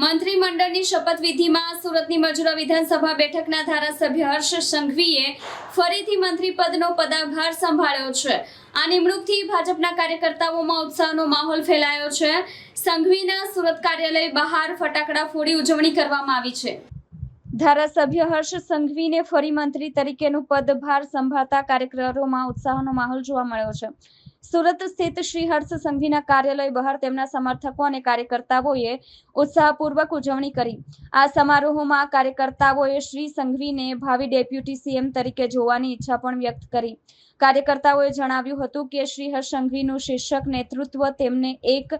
મંત્રીમંડળની શપથવિધિમાં સુરતની મજૂરા વિધાનસભા બેઠકના ધારાસભ્ય હર્ષ સંઘવીએ ફરીથી મંત્રી પદનો પદાભાર સંભાળ્યો છે. આ નિમણૂકથી ભાજપના કાર્યકર્તાઓમાં ઉત્સાહનો માહોલ ફેલાયો છે. સંઘવીના સુરત કાર્યાલય બહાર ફટાકડા ફોડી ઉજવણી કરવામાં આવી છે. ધારાસભ્ય હર્ષ સંઘવીને ફરી મંત્રી તરીકેનું પદભાર સંભાળતા કાર્યકરોમાં ઉત્સાહનો માહોલ જોવા મળ્યો છે. સુરત સ્થિત શ્રી હર્ષ સંઘવીના કાર્યાલય બહાર તેમના સમર્થકો અને કાર્યકર્તાઓએ ઉત્સાહપૂર્વક ઉજવણી કરી. આ સમારોહમાં કાર્યકર્તાઓએ શ્રી સંઘવીને ભાવિ ડેપ્યુટી સીએમ તરીકે જોવાની ઈચ્છા પણ વ્યક્ત કરી. કાર્યકર્તાઓએ જણાવ્યું હતું કે શ્રી હર્ષ સંઘવીનું શીર્ષક નેતૃત્વ તેમને એક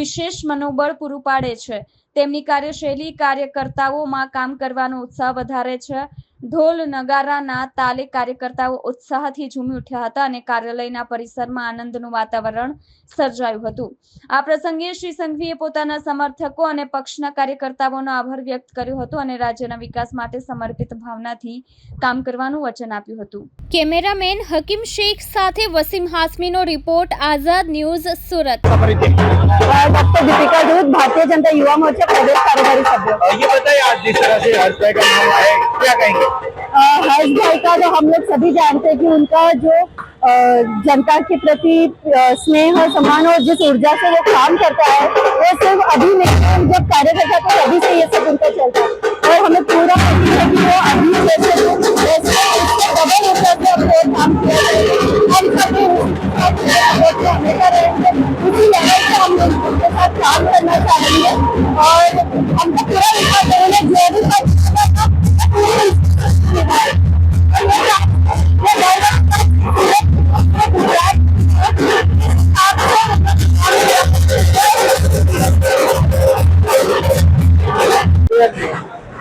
વિશેષ મનોબળ પૂરું પાડે છે. તેમની કાર્યશૈલી કાર્યકર્તાઓમાં કામ કરવાનો ઉત્સાહ વધારે છે. ઢોલ નગારાના તાલે કાર્યકર્તાઓ ઉત્સાહથી ઝૂમી ઉઠ્યા હતા અને કાર્યાલયના પરિસરમાં આનંદનું વાતાવરણ સર્જાયું હતું આ પ્રસંગે શ્રી સંઘવીએ પોતાના સમર્થકો અને પક્ષના કાર્યકર્તાઓનો આભાર વ્યક્ત કર્યો હતો અને રાજ્યના વિકાસ માટે સમર્પિત ભાવનાથી કામ કરવાનું વચન આપ્યું હતું કેમેરામેન હકીમ શેખ સાથે Wasim હાસમીનો report Azad News Surat doctor Dipika दूध भारतीय जनता युवा मोर्चा प्रदेश कार्यकारी सभ्य और ये बताइए आज जिस तरह से हर्ष भाई का नाम आया है, क्या कहेंगे अ, हर्ष भाई का तो हम लोग सभी जानते हैं कि उनका जो जनता के प्रति स्नेह और सम्मान और जिस ऊर्जा से वो काम करता है, वो सिर्फ़ अभी नहीं, जब कार्य करता था तभी से ये सब उनका चलता है। और हमें पूरा है कि वो अभी डबल काम किया हम सभी उसी लेवल से हम लोग उनके साथ काम करना और हमको पूरा विश्वास उन्हें जो भी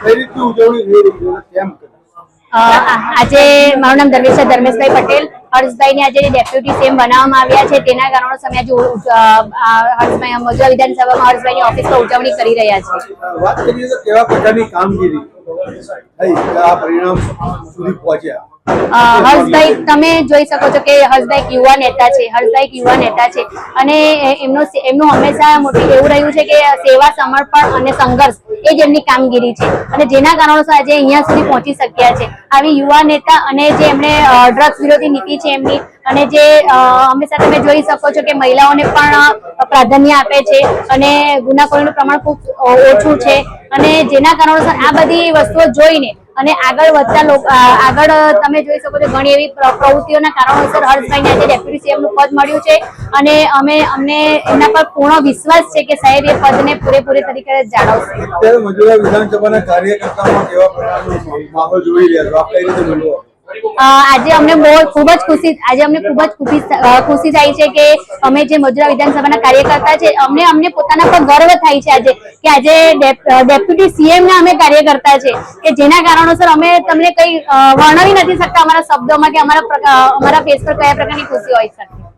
કઈ રીતની ઉજવણી થઈ રહી છે? કેમ આજે મારું નામ ધર્મેશ છે ધર્મેશભાઈ પટેલ. હર્ષભાઈને આજે ડેપ્યુટી સીએમ બનાવવામાં આવ્યા છે તેના કારણો સમય આજે હર્ષભાઈ મોજવા વિધાનસભામાં હર્ષભાઈની ઓફિસમાં ઉજવણી કરી રહ્યા છે. વાત કરીએ તો કેવા પ્રકારની કામગીરી થઈ આ પરિણામ સુધી પહોંચ્યા? હર્ષભાઈ, તમે જોઈ શકો છો કે હર્ષભાઈ યુવા નેતા છે, હર્ષભાઈ યુવા નેતા છે. અને એમનું એમનો એમનું હંમેશા મોટું એવું રહ્યું છે કે સેવા સમર્પણ અને સંઘર્ષ એ જ એમની કામગીરી છે. અને જેના કારણોસર આજે અહીંયા સુધી પહોંચી શક્યા છે. આવી યુવા નેતા અને જે એમણે ડ્રગ્સ વિરોધી નીતિ છે એમની અને જે હંમેશા તમે જોઈ શકો છો કે મહિલાઓને પણ પ્રાધાન્ય આપે છે અને ગુનાખોરીનું પ્રમાણ ખૂબ ઓછું છે. અને જેના કારણોસર આ બધી વસ્તુઓ જોઈને અને આગળ વધતા લોકો આગળ તમે જોઈ શકો છો ઘણી એવી પ્રવૃત્તિઓના કારણોસર હર્ષભાઈને આજે ડેપ્યુટી સીએમનું પદ મળ્યું છે. અને અમે અમને એમના પર પૂર્ણ વિશ્વાસ છે કે સાહેબ એ પદને પૂરેપૂરી તરીકે જાળવશે. વિધાનસભાના કાર્યકર્તાઓમાં કેવા પ્રકારનો માહોલ જોઈ રહ્યા છો? આપ આજે અમને બહુ ખૂબ જ ખુશી, આજે અમને ખૂબ જ ખુશી થાય છે કે અમે જે મજુરા વિધાનસભાના કાર્યકર્તા છે, અમને અમને પોતાના પર ગર્વ થાય છે આજે કે આજે ડેપ્યુટી સીએમ ના અમે કાર્યકર્તા છે, કે જેના કારણોસર અમે તમને કઈ વર્ણવી નથી શકતા અમારા શબ્દોમાં કે અમારા અમારા ફેસ પર કયા પ્રકારની ખુશી હોય શકે.